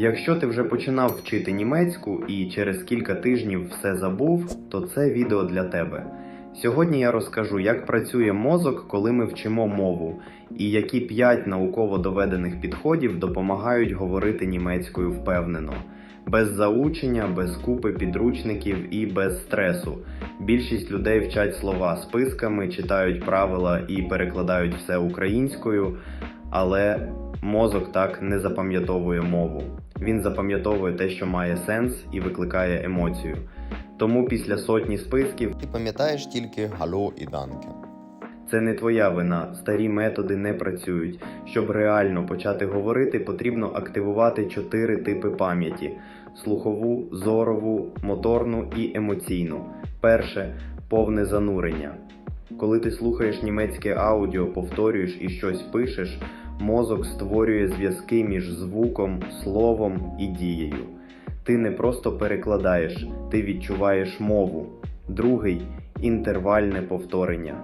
Якщо ти вже починав вчити німецьку і через кілька тижнів все забув, то це відео для тебе. Сьогодні я розкажу, як працює мозок, коли ми вчимо мову, і які 5 науково доведених підходів допомагають говорити німецькою впевнено, без заучення, без купи підручників і без стресу. Більшість людей вчать слова списками, читають правила і перекладають все українською, але мозок так не запам'ятовує мову. Він запам'ятовує те, що має сенс і викликає емоцію. Тому після сотні списків Ти пам'ятаєш тільки Гало і Данке. це не твоя вина, старі методи не працюють. Щоб реально почати говорити, потрібно активувати чотири типи пам'яті: слухову, зорову, моторну і емоційну. Перше повне занурення. Коли ти слухаєш німецьке аудіо, повторюєш і щось пишеш, мозок створює зв'язки між звуком, словом і дією. Ти не просто перекладаєш, ти відчуваєш мову. Другий інтервальне повторення.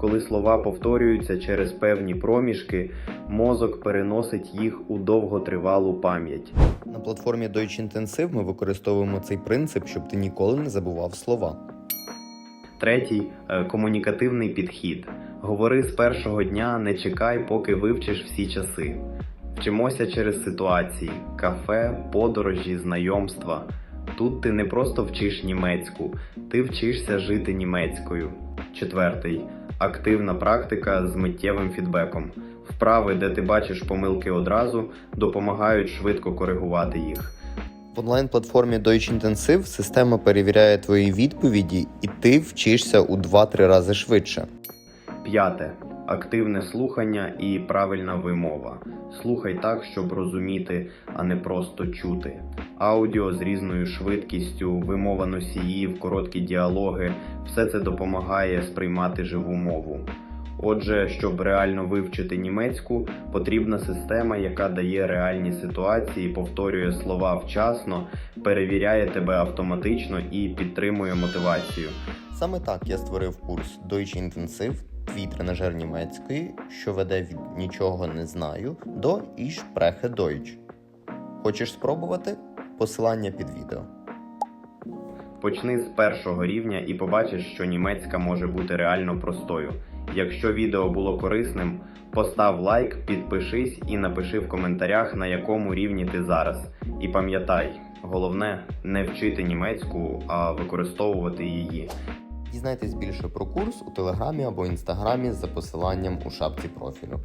Коли слова повторюються через певні проміжки, мозок переносить їх у довготривалу пам'ять. На платформі Deutsch Intensive ми використовуємо цей принцип, щоб ти ніколи не забував слова. Третій е, комунікативний підхід. Говори з першого дня, не чекай, поки вивчиш всі часи. Вчимося через ситуації, кафе, подорожі, знайомства. Тут ти не просто вчиш німецьку, ти вчишся жити німецькою. Четвертий активна практика з миттєвим фідбеком. Вправи, де ти бачиш помилки одразу, допомагають швидко коригувати їх. В онлайн-платформі Deutsch Intensive система перевіряє твої відповіді, і ти вчишся у 2-3 рази швидше. П'яте. Активне слухання і правильна вимова. Слухай так, щоб розуміти, а не просто чути. Аудіо з різною швидкістю, вимова носіїв, короткі діалоги все це допомагає сприймати живу мову. Отже, щоб реально вивчити німецьку, потрібна система, яка дає реальні ситуації, повторює слова вчасно, перевіряє тебе автоматично і підтримує мотивацію. Саме так я створив курс Deutsch Intensive, твій тренажер німецької, що веде від нічого не знаю до Ich spreche Deutsch. Хочеш спробувати? Посилання під відео. Почни з першого рівня і побачиш, що німецька може бути реально простою. Якщо відео було корисним, постав лайк, підпишись і напиши в коментарях, на якому рівні ти зараз. І пам'ятай, головне не вчити німецьку, а використовувати її. Дізнайтесь більше про курс у телеграмі або інстаграмі за посиланням у шапці профілю.